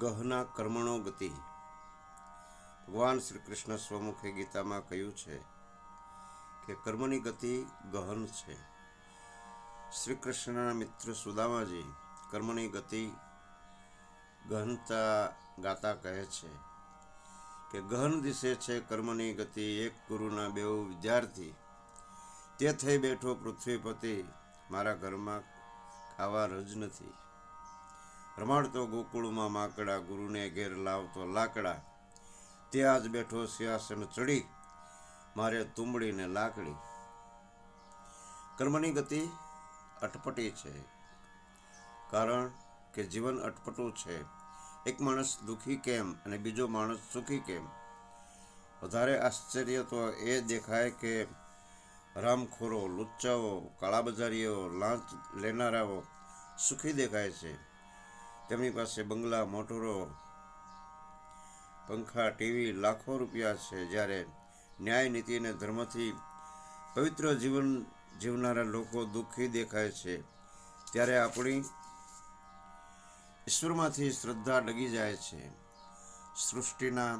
ગહના કર્મણો ગતિ. ભગવાન શ્રી કૃષ્ણ સ્વમુખે ગીતામાં કહ્યું છે કે કર્મની ગતિ ગહન છે. શ્રી કૃષ્ણના મિત્ર સુદામાજી કર્મની ગતિ ગહનતા ગાતા કહે છે કે ગહન દિશે છે કર્મની ગતિ એક ગુરુના બેઉ વિદ્યાર્થી. તે થઈ બેઠો પૃથ્વીપતિ. મારા ઘરમાં ખાવા રજ નથી. રમાડતો ગોકુળમાં માકડા ગુરુને ઘેર લાવતો લાકડા. તે આજ બેઠો સિંહાસન ચડી, મારે તુંબડીને લાકડી. કર્મની ગતિ અટપટી છે, કારણ કે જીવન અટપટું છે. એક માણસ દુઃખી કેમ અને બીજો માણસ સુખી કેમ? વધારે આશ્ચર્ય તો એ દેખાય કે રામખોરો, લુચ્ચાઓ, કાળાબજારીઓ, લાંચ લેનારાઓ સુખી દેખાય છે. તેમની પાસે બંગલા, મોટરો, પંખા, ટીવી લાખો રૂપિયા છે જ્યારે ન્યાય, નીતિ અને ધર્મથી પવિત્ર જીવન જીવનારા લોકો દુઃખી દેખાય છે. ત્યારે આપણી ઈશ્વરમાંથી શ્રદ્ધા ડગી જાય છે. સૃષ્ટિના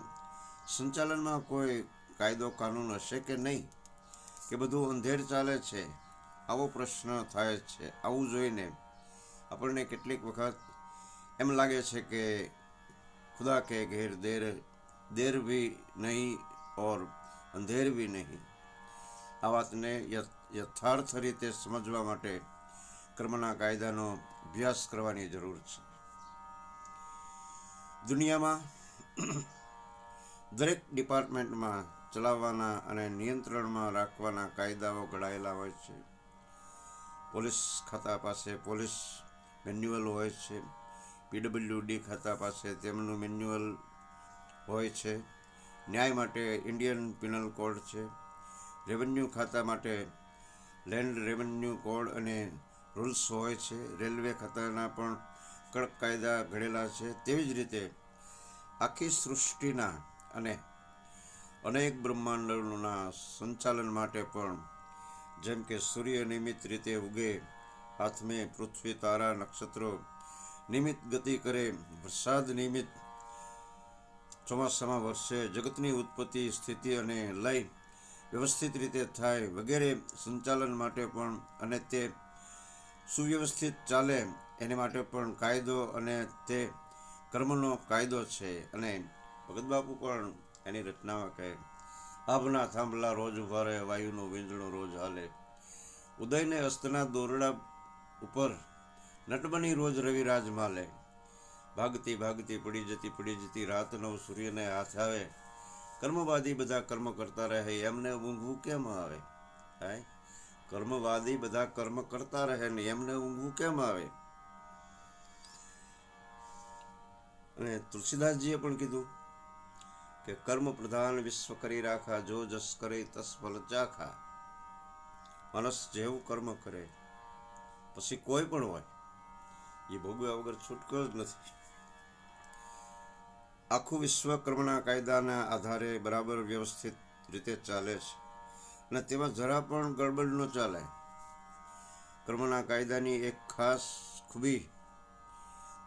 સંચાલનમાં કોઈ કાયદો, કાનૂન હશે કે નહીં? કે બધું અંધેર ચાલે છે? આવો પ્રશ્ન થાય છે. આવું જોઈને આપણને કેટલીક વખત એમ લાગે છે કે ખુદા કે ઘેર દેર દેર ભી નહીં ઓર અંધેર ભી નહીં. આ વાતને યથાર્થ રીતે સમજવા માટે કર્મના કાયદાનો અભ્યાસ કરવાની જરૂર છે. દુનિયામાં દરેક ડિપાર્ટમેન્ટમાં ચલાવવાના અને નિયંત્રણમાં રાખવાના કાયદાઓ ઘડાયેલા હોય છે. પોલીસ ખાતા પાસે પોલીસ મેન્યુઅલ હોય છે. પીડબ્લ્યુડી ખાતા પાસે તેમનું મેન્યુઅલ હોય છે. ન્યાય માટે ઇન્ડિયન પિનલ કોડ છે. રેવન્યુ ખાતા માટે લેન્ડ રેવન્યુ કોડ અને રૂલ્સ હોય છે. રેલવે ખાતાના પણ કડક કાયદા ઘડેલા છે. તેવી જ રીતે આખી સૃષ્ટિના અને અનેક બ્રહ્માંડોના સંચાલન માટે પણ જેમ કે સૂર્ય નિયમિત રીતે ઉગે, હાથમે પૃથ્વી, તારા, નક્ષત્રો નિયમિત ગતિ કરે, વરસાદ નિયમિત ચોમાસામાં વરસે, જગતની ઉત્પત્તિ, સ્થિતિ અને લય વ્યવસ્થિત રીતે થાય વગેરે સંચાલન માટે પણ અને તે સુવ્યવસ્થિત ચાલે એને માટે પણ કાયદો અને તે કર્મનો કાયદો છે. અને ભગતબાપુ પણ એની રચનામાં કહે આભના થાંભલા રોજ ઊભા વાયુનું વીંજણું રોજ હાલે. ઉદયને અસ્તના દોરડા ઉપર નટબની રોજ રવિરાજ માલે ભાગતી ભાગતી પડી જતી પડી જતી રાત નવ સૂર્યને હાથ આવે. કર્મવાદી બધા કર્મ કરતા રહે, એમને ઊંઘવું કેમ આવે? હાય કર્મવાદી બધા કર્મ કરતા રહે ને એમને ઊંઘવું કેમ આવે? અને તુલસીદાસજીએ પણ કીધું કે કર્મ પ્રધાન વિશ્વ કરી રાખા, જો જસ કરે તસ ફલ ચાખા. માણસ જેવું કર્મ કરે. પછી કોઈ પણ હોય. એ ભોગવ્યા વગર છૂટકો જ નથી. આખું વિશ્વ કર્મના કાયદાના આધારે બરાબર વ્યવસ્થિત રીતે ચાલે છે અને તેમાં જરા પણ ગડબડ ન ચાલે. કર્મના કાયદાની એક ખાસ ખૂબી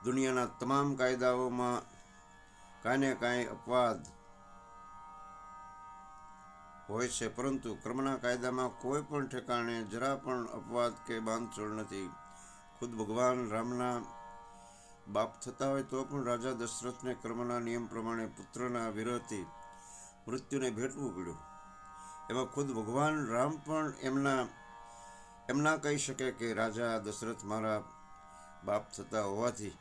દુનિયાના તમામ કાયદાઓમાં કાંઈ ને કાંઈ અપવાદ હોય છે, પરંતુ કર્મના કાયદામાં કોઈ પણ ઠેકાણે જરા પણ અપવાદ કે બાંધછોડ નથી. ખુદ ભગવાન રામના બાપ થતા હોય તો પણ રાજા દશરથને કર્મના નિયમ પ્રમાણે પુત્રના વિરહથી મૃત્યુને ભેટવું પડ્યું. એમાં ખુદ ભગવાન રામ પણ એમના એમના કહી શકે કે રાજા દશરથ મારા બાપ થતા હોવાથી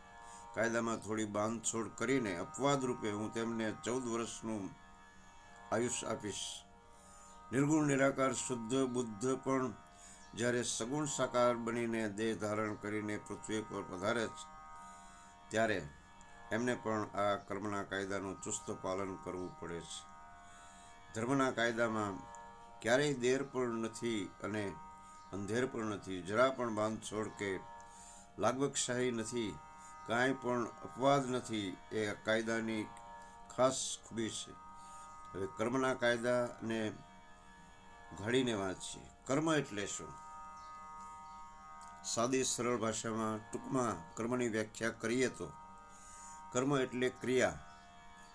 કાયદામાં થોડી બાંધછોડ કરીને અપવાદ રૂપે હું તેમને ચૌદ વર્ષનું આયુષ્ય આપીશ. નિર્ગુણ, નિરાકાર, શુદ્ધ, બુદ્ધ પણ જ્યારે સગુણ સાકાર બનીને દેહ ધારણ કરીને પૃથ્વી પર પધારે છે ત્યારે એમને પણ આ કર્મના કાયદાનું ચુસ્ત પાલન કરવું પડે છે. ધર્મના કાયદામાં ક્યારેય દેર પણ નથી અને અંધેર પણ નથી, જરા પણ બાંધછોડ કે લાગવકશાહી નથી, કાંઈ પણ અપવાદ નથી, એ કાયદાની ખાસ ખૂબી છે. હવે કર્મના કાયદાને ઘડીને વાંચીએ. કર્મ એટલે શું? સાદી સરળ ભાષામાં ટૂંકમાં કર્મની વ્યાખ્યા કરીએ તો. કર્મ એટલે ક્રિયા.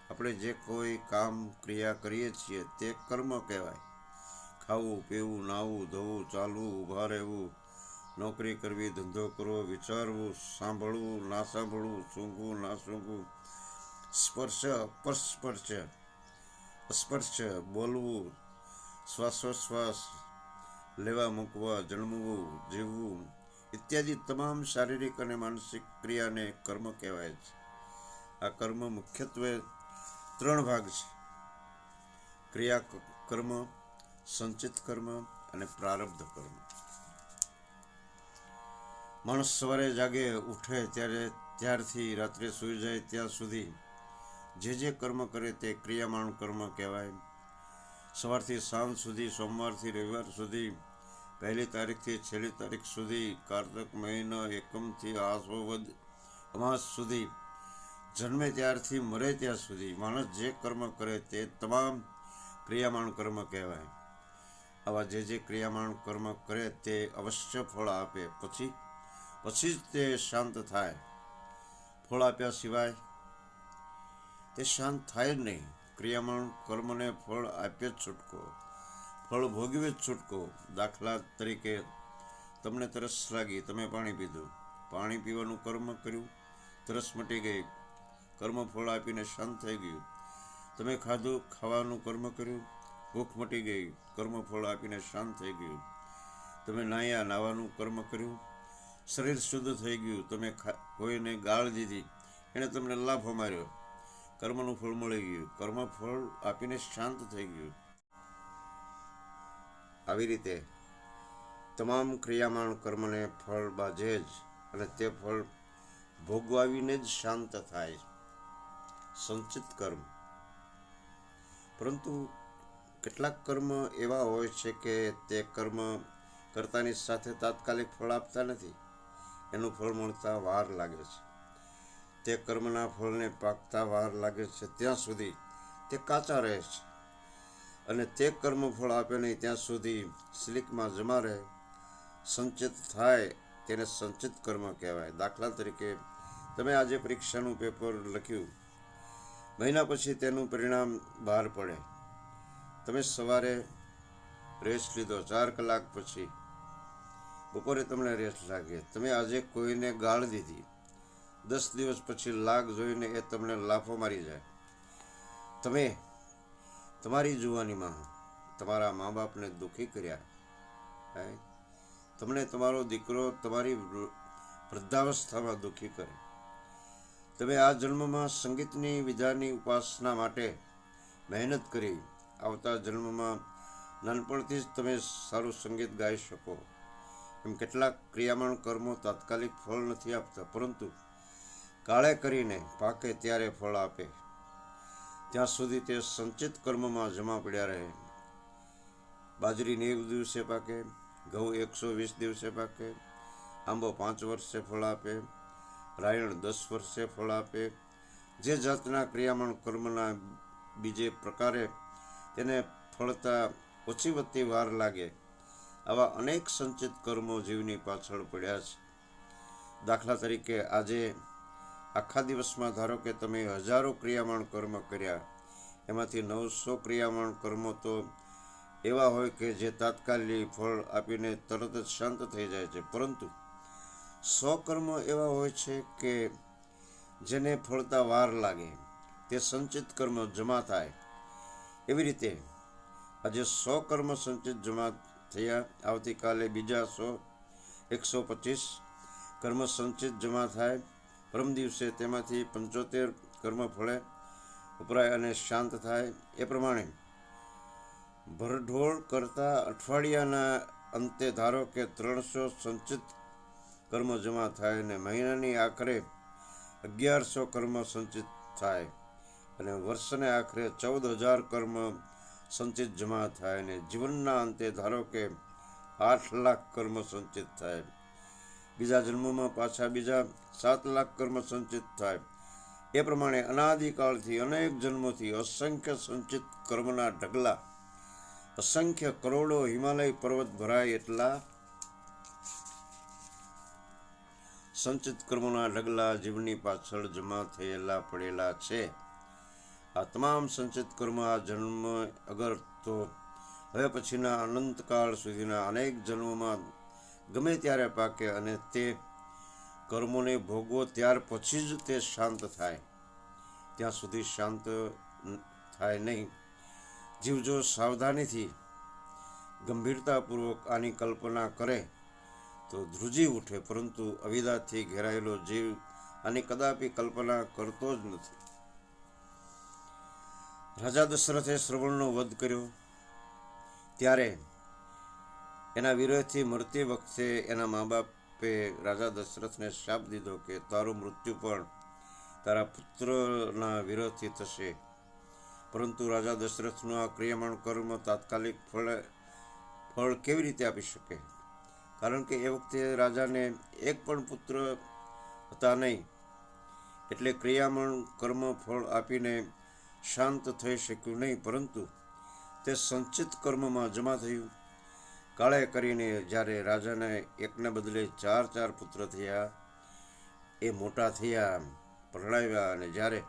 આપણે જે કોઈ કામ, ક્રિયા કરીએ છીએ તે કર્મ કહેવાય. ખાવું, પીવું નાહવું ધોવું, ચાલવું, ઊભા રહેવું, નોકરી કરવી, ધંધો કરવો, વિચારવું, સાંભળવું, ના સાંભળવું, સૂંઘવું, ના સૂંઘવું, સ્પર્શ, અપસ્પર્શ સ્પર્શ બોલવું શ્વાસોશ્વાસ લેવા, મૂકવા જન્મવું જીવવું ઇત્યાદિ તમામ શારીરિક અને માનસિક ક્રિયાને કર્મ કહેવાય છે. આ કર્મ મુખ્યત્વે ત્રણ ભાગ છે. ક્રિયા કર્મ, સંચિત કર્મ અને પ્રારબ્ધ કર્મ. માણસ સવારે જાગે, ઉઠે ત્યારે ત્યારથી રાત્રે સૂઈ જાય, ત્યાં સુધી જે જે કર્મ કરે તે ક્રિયામાણ કર્મ કહેવાય. સવારથી સાંજ સુધી, સોમવારથી રવિવાર સુધી, પહેલી તારીખથી છેલ્લી તારીખ સુધી, કારતક મહિનો એકમથી આસો વદ અમાસ સુધી, જન્મે ત્યારથી મરે ત્યાં સુધી, માણસ જે કર્મ કરે તે તમામ ક્રિયામાણ કર્મ કહેવાય. આવા જે જે ક્રિયામાણ કર્મ કરે તે અવશ્ય ફળ આપે. પછી પછી જ તે શાંત થાય. ફળ આપ્યા સિવાય તે શાંત થાય જ નહીં. ક્રિયામાણ કર્મને ફળ આપે જ છૂટકો, ફળ ભોગવે જ છૂટકો. દાખલા તરીકે, તમને તરસ લાગી, તમે પાણી પીધું. પાણી પીવાનું કર્મ કર્યું, તરસ મટી ગઈ. કર્મ ફળ આપીને શાંત થઈ ગયું. તમે ખાધું, ખાવાનું કર્મ કર્યું. ભૂખ મટી ગઈ, કર્મ ફળ આપીને શાંત થઈ ગયું. તમે નાહ્યા નાવાનું કર્મ કર્યું. શરીર શુદ્ધ થઈ ગયું. તમે કોઈને ગાળ દીધી. એણે તમને લાભ માર્યો. કર્મનું ફળ મળી ગયું. કર્મ ફળ આપીને શાંત થઈ ગયું. આવી રીતે તમામ ક્રિયામાણ કર્મને ફળ બાજે જ અને તે ફળ ભોગવાવીને જ શાંત થાય. સંચિત કર્મ. પરંતુ કેટલાક કર્મ એવા હોય છે કે તે કર્મ કરતાની સાથે તાત્કાલિક ફળ આપતા નથી. એનું ફળ મળતા વાર લાગે છે. તે કર્મના ફળને પાકતા વાર લાગે છે, ત્યાં સુધી તે કાચા રહે છે. અને તે કર્મ ફળ આપે નહીં, ત્યાં સુધી સ્લીકમાં જમા રહે. સંચિત થાય તેને સંચિત કર્મ કહેવાય. દાખલા તરીકે તમે આજે પરીક્ષાનું પેપર લખ્યું. મહિના પછી તેનું પરિણામ બહાર પડે. તમે સવારે રેસ્ટ લીધો, ચાર કલાક પછી. બપોરે તમને રેસ્ટ લાગે. તમે આજે કોઈને ગાળ દીધી. દસ દિવસ પછી લાગ જોઈને એ તમને લાફો મારી જાય. તમે, તમારી જુવાનીમાં તમારા મા બાપને દુઃખી કર્યા. તમને તમારો દીકરો તમારી વૃદ્ધાવસ્થામાં દુઃખી કરે. તમે આ જન્મમાં સંગીતની વિધાની ઉપાસના માટે મહેનત કરી આવતા જન્મમાં નાનપણથી જ તમે સારું સંગીત ગાઈ શકો. એમ કેટલાક ક્રિયામાણ કર્મો તાત્કાલિક ફળ નથી આપતા, પરંતુ કાળે કરીને પાકે ત્યારે ફળ આપે. ત્યાં સુધી તે સંચિત કર્મમાં જમા પડ્યા રહે. બાજરી નેવ દિવસે પાકે, ઘઉં એકસો વીસ દિવસે પાકે, આંબો પાંચ વર્ષે ફળ આપે, રાયણ દસ વર્ષે ફળ આપે. જે જાતના ક્રિયામણ કર્મના બીજે પ્રકારે તેને ફળતા ઓછી વત્તી વાર લાગે, આવા અનેક સંચિત કર્મો જીવની પાછળ પડ્યા છે. દાખલા તરીકે આજે આખા દિવસમાં ધારો કે તમે હજારો ક્રિયામાણ કર્મ કર્યા, એમાંથી નવસો ક્રિયામાણ કર્મો તો એવા હોય કે જે તાત્કાલિક ફળ આપીને તરત જ શાંત થઈ જાય છે. પરંતુ સો કર્મ એવા હોય છે કે જેને ફળતા વાર લાગે, તે સંચિત કર્મ જમા થાય. એવી રીતે આજે સો કર્મ સંચિત જમા થયા, આવતીકાલે બીજા સો, એકસો પચીસ કર્મ સંચિત જમા થાય. પરમ દિવસે તેમાંથી પંચોતેર કર્મ ફળે, વપરાય અને શાંત થાય. એ પ્રમાણે ભરઢોળ કરતા અઠવાડિયાના અંતે ધારો કે ત્રણસો સંચિત કર્મ જમા થાય અને મહિનાની આખરે અગિયારસો કર્મ સંચિત થાય અને વર્ષને આખરે ચૌદ હજાર કર્મ સંચિત જમા થાય અને જીવનના અંતે ધારો કે આઠ લાખ કર્મ સંચિત થાય. બીજા જન્મમાં પાછા બીજા સાત લાખ કર્મ સંચિત થાય. એ પ્રમાણે અનાદિકાળથી અનેક જન્મોથી અસંખ્ય સંચિત કર્મના ઢગલા, અસંખ્ય કરોડો હિમાલય પર્વત ભરાય એટલા સંચિત કર્મોના ઢગલા જીવની પાછળ જમા થયેલા પડેલા છે. આ તમામ સંચિત કર્મ આ જન્મ અગર તો હવે પછીના અનંતકાળ સુધીના અનેક જન્મોમાં ગમે ત્યારે પાકે અને તે કર્મોને ભોગવો ત્યાર પછી જ તે શાંત થાય. ત્યાં સુધી શાંત થાય નહીં. જીવ જો સાવધાનીથી ગંભીરતાપૂર્વક આની કલ્પના કરે, તો ધ્રુજી ઉઠે, પરંતુ અવિદાથી ઘેરાયેલો જીવ આની કદાપી કલ્પના કરતો જ નથી. રાજા દશરથે શ્રવણનો વધ કર્યો. ત્યારે એના વિરોધથી મરતી વખતે એના મા બાપે રાજા દશરથને શાપ દીધો કે તારું મૃત્યુ પણ તારા પુત્રના વિરોધથી થશે. પરંતુ રાજા દશરથનું આ ક્રિયામણ કર્મ તાત્કાલિક ફળ ફળ કેવી રીતે આપી શકે? કારણ કે એ વખતે રાજાને એક પણ પુત્ર હતા નહીં. એટલે ક્રિયામણ, કર્મ, ફળ આપીને શાંત થઈ શક્યું નહીં. પરંતુ તે સંચિત કર્મમાં જમા થયું. કાળે કરીને જ્યારે રાજાને એકને બદલે ચાર ચાર પુત્ર થયા, એ મોટા થયા, પરણાવ્યા અને જ્યારે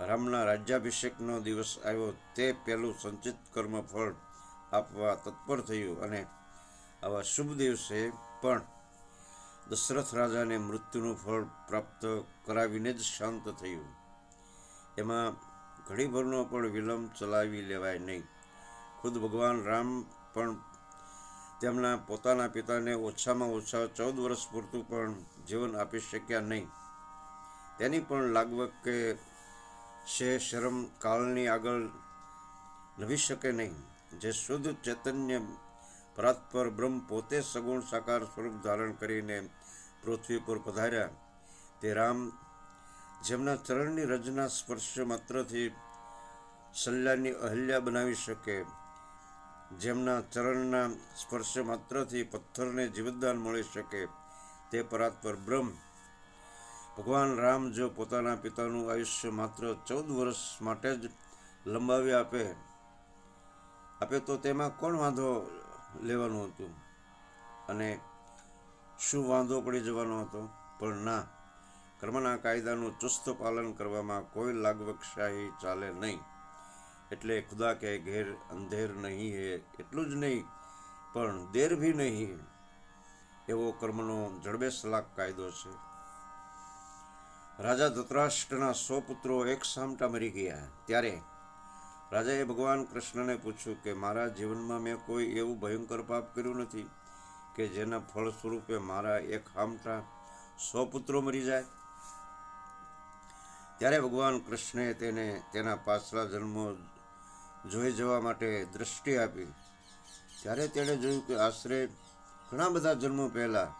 રામના રાજ્યાભિષેકનો દિવસ આવ્યો, તે પહેલું સંચિત કર્મ ફળ આપવા તત્પર થયું અને આવા શુભ દિવસે પણ દશરથ રાજાને મૃત્યુનું ફળ પ્રાપ્ત કરાવીને જ શાંત થયું. એમાં ઘડીભરનો પણ વિલંબ ચલાવી લેવાય નહીં. ખુદ ભગવાન રામ પણ તેમના પોતાના પિતાને ઓછામાં ઓછા ચૌદ વર્ષ પૂરતું પણ જીવન આપી શક્યા નહીં. તેની પણ લાગવક કે શે શરમ કાળની આગળ નભી શકે નહીં. જે શુદ્ધ ચૈતન્ય પરાત્પર બ્રહ્મ પોતે સગુણ સાકાર સ્વરૂપ ધારણ કરીને પૃથ્વી પર પધાર્યા. તે રામ જેમના ચરણની રજના સ્પર્શ માત્રથી સલ્યાની અહલ્યા બનાવી શકે. જેમના ચરણના સ્પર્શ માત્રથી પથ્થરને જીવતદાન મળી શકે તે પરાત્પર બ્રહ્મ. ભગવાન રામ જો પોતાના પિતાનું આયુષ્ય માત્ર ચૌદ વર્ષ માટે જ લંબાવી આપે આપે તો તેમાં કોણ વાંધો લેવાનું હતું? અને શું વાંધો પડી જવાનો હતો? પણ ના, કર્મના કાયદાનું ચુસ્ત પાલન કરવામાં કોઈ લાગવકશાહી ચાલે નહીં. એટલે ખુદા કે ઘેર અંધેર નહીં હે. એટલું જ નહીં, પણ દેર ભી નહીં એવો કર્મનો જડબેસલાક કાયદો છે. રાજા ધૃતરાષ્ટ્રના સો પુત્રો એક સામટા મરી ગયા. ત્યારે રાજાએ ભગવાન કૃષ્ણને પૂછ્યું કે, મારા જીવનમાં મેં કોઈ એવું ભયંકર પાપ કર્યું નથી કે જેના ફળ સ્વરૂપે મારા એક હામટા સો પુત્રો મરી જાય? ત્યારે ભગવાન કૃષ્ણે તેને, તેના પાછલા જન્મો જોઈ જવા માટે દૃષ્ટિ આપી. ત્યારે તેણે જોયું કે આશરે ઘણા બધા જન્મો પહેલાં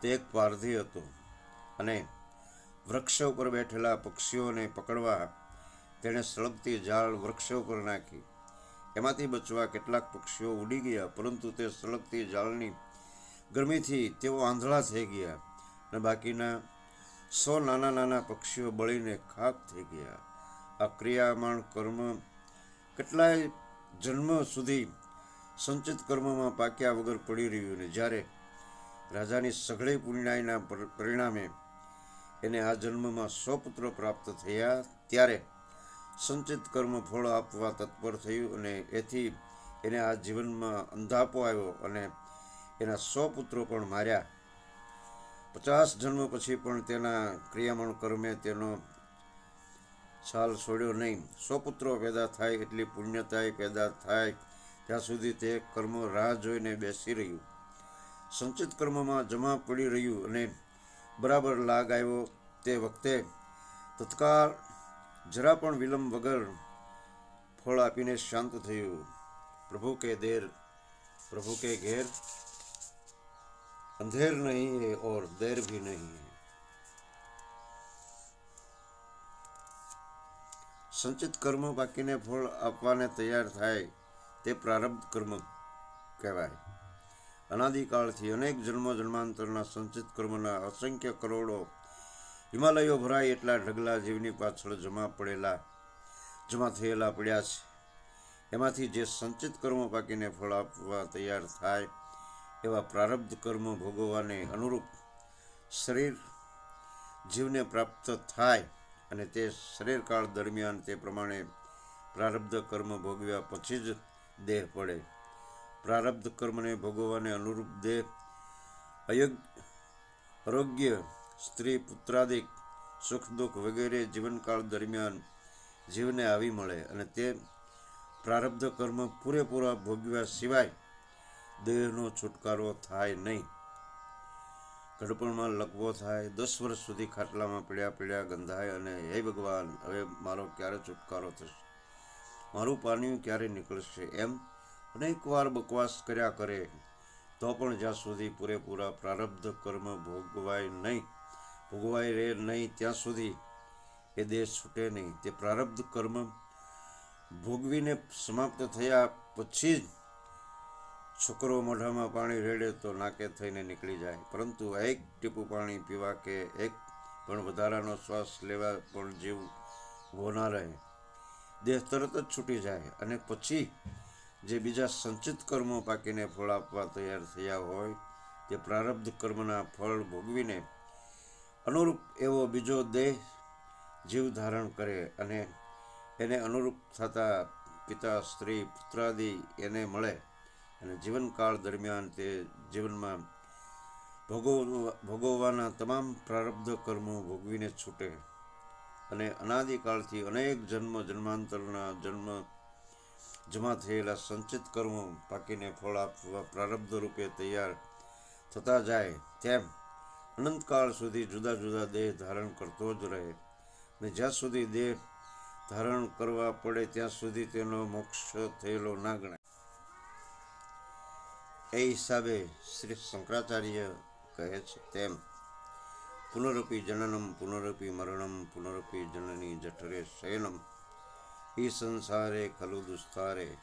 તે એક પારધી હતો અને વૃક્ષો ઉપર બેઠેલા પક્ષીઓને પકડવા તેણે સળગતી ઝાડ વૃક્ષો ઉપર નાખી. એમાંથી બચવા કેટલાક પક્ષીઓ ઉડી ગયા, પરંતુ તે સળગતી ઝાડની ગરમીથી તેઓ આંધળા થઈ ગયા અને બાકીના સો નાના નાના પક્ષીઓ બળીને ખાક થઈ ગયા. આ ક્રિયામાણ કર્મ કેટલાય જન્મ સુધી સંચિત કર્મમાં પાક્યા વગર પડી રહ્યું ને જ્યારે રાજાની સઘળી પુણ્યાયના પર- પરિણામે એને આ જન્મમાં સો પુત્રો પ્રાપ્ત થયા, ત્યારે સંચિત કર્મ ફળ આપવા તત્પર થયું અને એથી એને આ જીવનમાં અંધાપો આવ્યો અને એના સો પુત્રો પણ માર્યા. પચાસ જન્મ પછી પણ તેના ક્રિયામણ કર્મે તેનો છાલ છોડ્યો નહીં. સ્વપુત્રો પેદા થાય એટલી પુણ્યતાય પેદા થાય. ત્યાં સુધી તે કર્મ રાહ જોઈને બેસી રહ્યું. સંચિત કર્મમાં જમા પડી રહ્યું અને બરાબર લાગ આવ્યો તે વખતે તત્કાળ જરા પણ વિલંબ વગર ફળ આપીને શાંત થયું. પ્રભુ કે દેર, પ્રભુ કે ઘેર, અંધેર નહીં હે ઓર દેર ભી નહીં સંચિત કર્મ બાકીને ફળ આપવાને તૈયાર થાય તે પ્રારબ્ધ કર્મ કહેવાય. અનાદિકાળથી અનેક જન્મ જન્માંતરના સંચિત કર્મના અસંખ્ય કરોડો હિમાલયો ભરાય એટલા ઢગલા જીવની પાછળ જમા પડેલા, જમા થયેલા પડ્યા છે. એમાંથી જે સંચિત કર્મ પાકીને ફળ આપવા તૈયાર થાય એવા પ્રારબ્ધ કર્મ ભોગવવાને અનુરૂપ શરીર જીવને પ્રાપ્ત થાય અને તે શરીરકાળ દરમિયાન તે પ્રમાણે પ્રારબ્ધ કર્મ ભોગવ્યા પછી જ દેહ પડે. પ્રારબ્ધ કર્મને ભોગવવાને અનુરૂપ દેહ અયોગ, આરોગ્ય, સ્ત્રી, પુત્રાદિક, સુખ, દુઃખ વગેરે જીવનકાળ દરમિયાન જીવને આવી મળે અને તે પ્રારબ્ધ કર્મ પૂરેપૂરા ભોગવ્યા સિવાય દેહનો છુટકારો થાય નહીં. ગડપણમાં લકવો થાય, દસ વર્ષ સુધી ખાટલામાં પીડ્યા પીડ્યા ગંધાય અને હે ભગવાન, હવે મારો ક્યારે છુટકારો થશે? મારું પાણી ક્યારે નીકળશે એમ અનેક વાર બકવાસ કર્યા કરે. તો પણ જ્યાં સુધી પૂરેપૂરા પ્રારબ્ધ કર્મ ભોગવાય નહીં, ભોગવાય રહે નહીં ત્યાં સુધી એ દેશ છૂટે નહીં. તે પ્રારબ્ધ કર્મ ભોગવીને સમાપ્ત થયા પછી જ છોકરો મોઢામાં પાણી રેડે તો નાકે થઈને નીકળી જાય. પરંતુ એક ટીપું પાણી પીવા કે એક પણ વધારાનો શ્વાસ લેવા પણ જીવ ઊભો ના રહે. દેહ તરત જ છૂટી જાય અને પછી જે બીજા સંચિત કર્મો પાકીને ફળ આપવા તૈયાર થયા હોય, તે પ્રારબ્ધ કર્મના ફળ ભોગવીને અનુરૂપ એવો બીજો દેહ જીવ ધારણ કરે અને એને અનુરૂપ થતા પિતા, સ્ત્રી, પુત્રાદિ એને મળે. અને જીવનકાળ દરમિયાન તે જીવનમાં ભોગવવા, ભોગવવાના તમામ પ્રારબ્ધ કર્મો ભોગવીને છૂટે. અને અનાદિકાળથી અનેક જન્મ, જન્માંતરના જન્મ જમા થયેલા સંચિત કર્મો પાકીને ફળ આપવા પ્રારબ્ધ રૂપે તૈયાર થતા જાય તેમ અનંતકાળ સુધી જુદા જુદા દેહ ધારણ કરતો જ રહે. અને જ્યાં સુધી દેહ ધારણ કરવા પડે, ત્યાં સુધી તેનો મોક્ષ થયેલો ના ગણાય. એ હિસાબે શ્રી શંકરાચાર્ય કહે છે તેમ, પુનરપી જનનમ, પુનરપી મરણમ, પુનરપી જનની જઠરે શયનમ. ઈ સંસારે ખલુ દુસ્તારે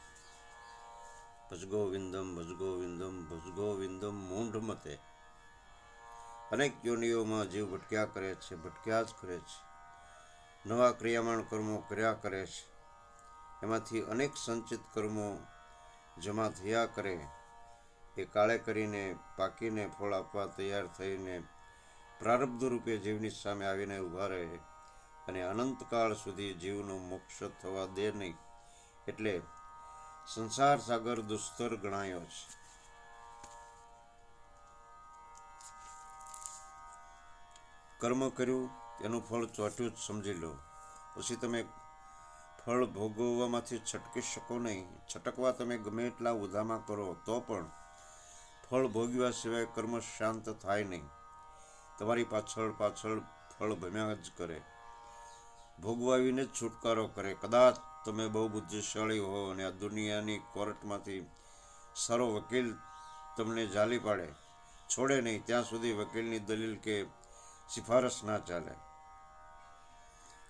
ભજગોવિંદમ ભજગોવિંદમ ભજગોવિંદમ મૂંઢ મતે અનેક યોનિઓમાં જીવ ભટક્યા કરે છે, ભટક્યા જ કરે છે. નવા ક્રિયામાણ કર્મો કર્યા કરે છે. એમાંથી અનેક સંચિત કર્મો જમા થયા કરે. એ કાળે કરીને પાકીને ફળ આપવા તૈયાર થઈને પ્રારબ્ધ રૂપે જીવની સામે આવીને ઊભા રહે. અને અનંતકાળ સુધી જીવનો મોક્ષ થવા દે નહીં. એટલે સંસાર સાગર દુસ્તર ગણાયો છે. કર્મ કર્યું એનું ફળ ચોટ્યું જ સમજી લો. પછી તમે ફળ ભોગવવામાંથી છટકી શકો નહીં. છટકવા તમે ગમે એટલા ઉધામાં કરો, તો પણ ફળ ભોગવ્યા સિવાય કર્મ શાંત થાય નહીં. તમારી પાછળ પાછળ ફળ ભમ્યા જ કરે. ભોગવાવીને જ છુટકારો કરે. કદાચ તમે બહુ બુદ્ધિશાળી હો અને આ દુનિયાની કોર્ટમાંથી સારો વકીલ તમને જાલી પાડે. છોડે નહીં. ત્યાં સુધી વકીલની દલીલ કે સિફારસ ના ચાલે.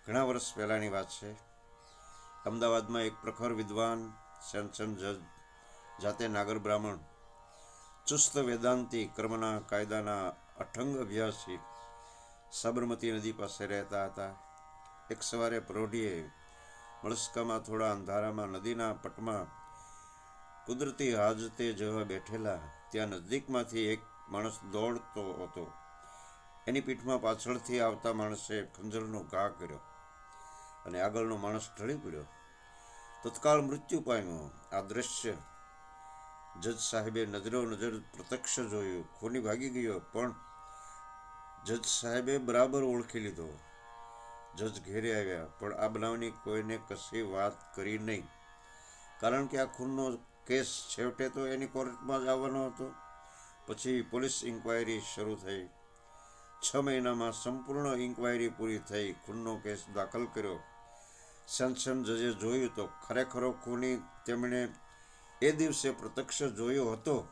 ઘણા વર્ષ પહેલાંની વાત છે. અમદાવાદમાં એક પ્રખર વિદ્વાન સેમસન જજ, જાતે નાગર બ્રાહ્મણ. ચુસ્ત વેદાંતિ કર્મના કાયદાના અઠંગ અભ્યાસી સાબરમતી નદી પાસે રહેતા હતા. એક સવારે પ્રૌઢીએ મળસ્કામાં થોડા અંધારામાં નદીના પટમાં કુદરતી હાજતે જેવા બેઠેલા, ત્યાં નજીકમાંથી એક માણસ દોડતો હતો. એની પીઠમાં પાછળથી આવતા માણસે ખંજરનો ઘા કર્યો અને આગળનો માણસ ઢળી પડ્યો. તત્કાળ મૃત્યુ પામ્યો. આ દ્રશ્ય જજ સાહેબે નજરો નજર પ્રત્યક્ષ જોયું, ખૂની ભાગી ગયો, પણ જજ સાહેબે બરાબર ઓળખી લીધો. જજ ઘેરે આવ્યા, પણ આ બનાવની કોઈને કશી વાત કરી નહીં. કારણ કે આ ખૂનનો કેસ છેવટે તો એની કોર્ટમાં જ આવવાનો હતો. પછી પોલીસ ઇન્ક્વાયરી શરૂ થઈ. છ મહિનામાં સંપૂર્ણ ઇન્ક્વાયરી પૂરી થઈ, ખૂનનો કેસ દાખલ કર્યો. સેન્શન જજે જોયું તો ખરેખરો ખૂની તેમણે એ દિવસે પ્રત્યક્ષ જોયો હતો.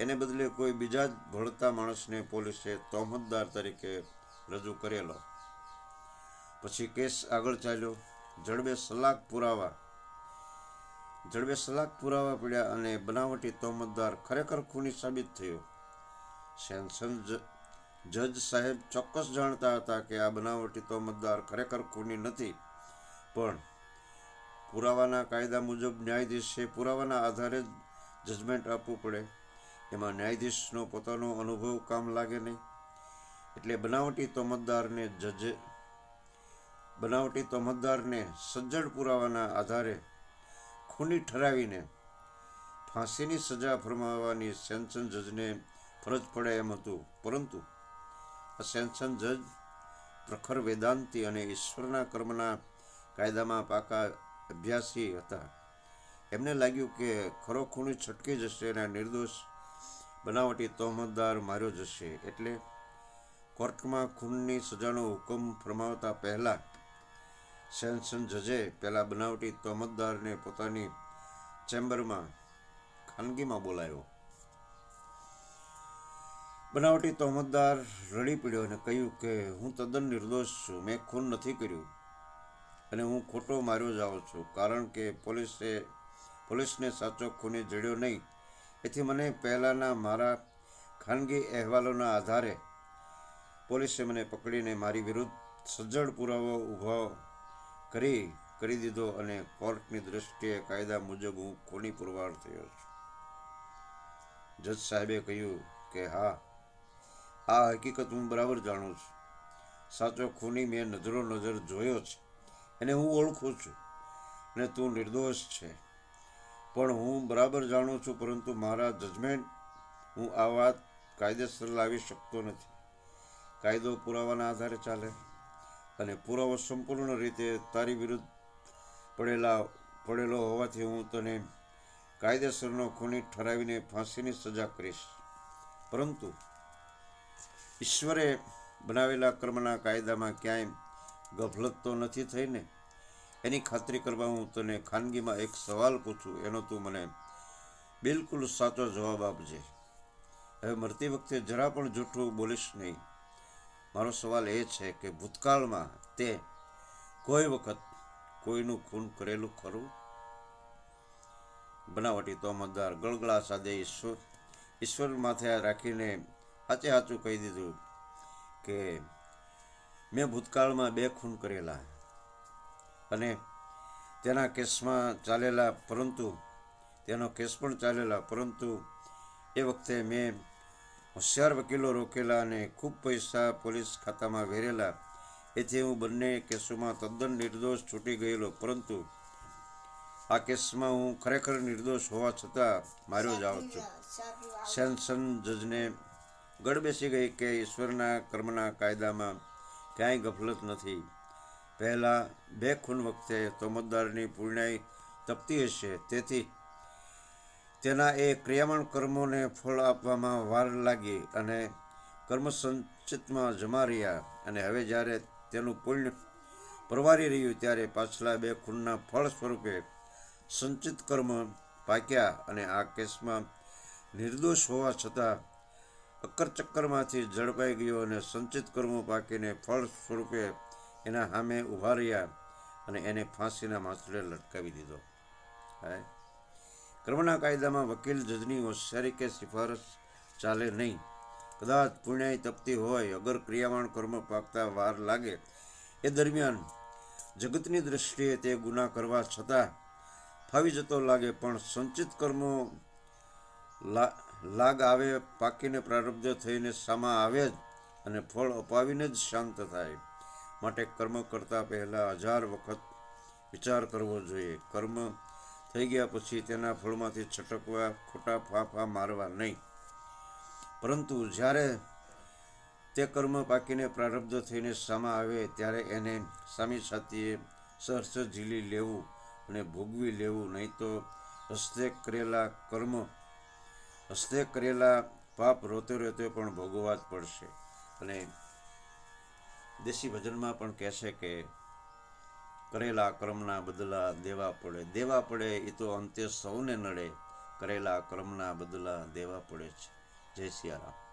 એને બદલે કોઈ બીજા જ ભળતા માણસને પોલીસે તોહમતદાર તરીકે રજૂ કરેલો. પછી કેસ આગળ ચાલ્યો. જડબે સલાક પુરાવા. જડબે સલાક પુરાવા પડ્યા અને બનાવટી તોહમતદાર ખરેખર ખૂની સાબિત થયો. સેન્સન જજ સાહેબ ચોક્કસ જાણતા હતા કે આ બનાવટી તોહમતદાર ખરેખર ખૂની નથી. પણ પુરાવાના કાયદા મુજબ ન્યાયાધીશે પુરાવાના આધારે જ જજમેન્ટ આપવું પડે. એમાં ન્યાયાધીશનો પોતાનો અનુભવ કામ લાગે નહીં. એટલે બનાવટી તોમતદારને જજ, બનાવટી તોમતદારને સજ્જડ પુરાવાના આધારે ખૂની ઠરાવીને ફાંસીની સજા ફરમાવવાની સેન્સન જજને ફરજ પડે એમ હતું. પરંતુ આ સેન્સન જજ પ્રખર વેદાંતી અને ઈશ્વરના કર્મના કાયદામાં પાકા અભ્યાસી હતા. એમને લાગ્યું કે ખરો ખૂણી છટકી જશે અને નિર્દોષ બનાવટી તોહમતદાર માર્યો જશે. એટલે કોર્ટમાં ખૂનની સજાનો હુકમ ફરમાવતા પહેલાં સેન્સન જજે પહેલાં બનાવટી તોહમતદારને પોતાની ચેમ્બરમાં ખાનગીમાં બોલાયો. બનાવટી તોહમતદાર રડી પડ્યો અને કહ્યું કે હું તદ્દન નિર્દોષ છું. મેં ખૂન નથી કર્યું. અને હું ખોટો માર્યો જાઉં છું, કારણ કે પોલીસે, પોલીસને સાચો ખૂની જડ્યો નહીં. એથી મને પહેલાંના મારા ખાનગી અહેવાલોના આધારે પોલીસે મને પકડીને મારી વિરુદ્ધ સજ્જડ પુરાવો ઊભો કરી કરી દીધો અને કોર્ટની દૃષ્ટિએ કાયદા મુજબ હું ખૂની પુરવાર થયો છું. જજ સાહેબે કહ્યું કે હા, આ હકીકત હું બરાબર જાણું છું. સાચો ખૂની મેં નજરો નજર જોયો છે એને હું ઓળખું છું અને તું નિર્દોષ છે. પણ હું બરાબર જાણું છું, પરંતુ મારા જજમેન્ટ હું આ વાત કાયદેસર લાવી શકતો નથી. કાયદો પુરાવાના આધારે ચાલે અને પુરાવો સંપૂર્ણ રીતે તારી વિરુદ્ધ પડેલા, પડેલો હોવાથી હું તને કાયદેસરનો ખૂની ઠરાવીને ફાંસીની સજા કરીશ. પરંતુ ઈશ્વરે બનાવેલા કર્મના કાયદામાં ક્યાંય ગફલત તો નથી થઈ ને? એની ખાતરી કરવા હું તને ખાનગીમાં એક સવાલ પૂછું, એનો તું મને બિલકુલ સાચો જવાબ આપજે. હવે મરતી વખતે જરા પણ જૂઠું બોલીશ નહીં. મારો સવાલ એ છે કે ભૂતકાળમાં તે કોઈ વખત કોઈનું ખૂન કરેલું ખરું? બનાવટી તોમતદાર ગળગળા સાદે ઈશ્વર ઈશ્વર માથે રાખીને સાચે સાચું કહી દીધું કે મેં ભૂતકાળમાં બે ખૂન કરેલા. અને તેના કેસમાં ચાલેલા, પરંતુ તેનો કેસ પણ ચાલેલા, પરંતુ એ વખતે મેં હોશિયાર વકીલો રોકેલા અને ખૂબ પૈસા પોલીસ ખાતામાં વેરેલા. એથી હું બંને કેસોમાં તદ્દન નિર્દોષ છૂટી ગયેલો, પરંતુ આ કેસમાં હું ખરેખર નિર્દોષ હોવા છતાં માર્યો જાઉં છું. સેન્સન જજને ગડબેસી ગઈ કે ઈશ્વરના કર્મના કાયદામાં ક્યાંય ગફલત નથી. પહેલાં બે ખૂન વખતે તોમતદારની પૂર્ણાઈ તપતી હશે. તેથી તેના એ ક્રિયામણ કર્મોને ફળ આપવામાં વાર લાગી અને કર્મ સંચિતમાં જમા રહ્યા. અને હવે જ્યારે તેનું પુણ્ય પરવારી રહ્યું ત્યારે પાછલા બે ખૂનના ફળ સ્વરૂપે સંચિત કર્મ પાક્યા અને આ કેસમાં નિર્દોષ હોવા છતાં અક્કર ચક્કરમાંથી ઝડપાઈ ગયો અને સંચિત કર્મો પાકીને ફળ સ્વરૂપે એના સામે ઊભા રહ્યા અને એને ફાંસીના માથડે લટકાવી દીધો. હા? કર્મના કાયદામાં વકીલ, જજની હોશિયારી કે સિફારસ ચાલે નહીં. કદાચ પુણ્યાય તપતી હોય, અગર ક્રિયામાણ કર્મ પાકતા વાર લાગે, એ દરમિયાન જગતની દૃષ્ટિએ તે ગુના કરવા છતાં ફાવી જતો લાગે, પણ સંચિત કર્મો લાગ આવે, પાકીને પ્રારબ્ધ થઈને સામા આવે જ અને ફળ અપાવીને જ શાંત થાય. માટે કર્મ કરતાં પહેલાં હજાર વખત વિચાર કરવો જોઈએ. કર્મ થઈ ગયા પછી તેના ફળમાંથી છટકવા, ખોટા ફાંફા મારવા નહીં. પરંતુ જ્યારે તે કર્મ પાકીને પ્રારબ્ધ થઈને સામા આવે, ત્યારે એને સામી સાથીએ સહર્ષ ઝીલી લેવું અને ભોગવી લેવું. નહીં તો હસ્તે કરેલા કર્મ હસ્તે કરેલા પાપ રોતે રોતે પણ ભોગવવા જ પડશે. અને દેશી ભજનમાં પણ કહેશે કે કરેલા કર્મના બદલા દેવા પડે. દેવા પડે એ તો અંતે સૌને નડે. કરેલા કર્મના બદલા દેવા પડે છે. જય સિયારામ.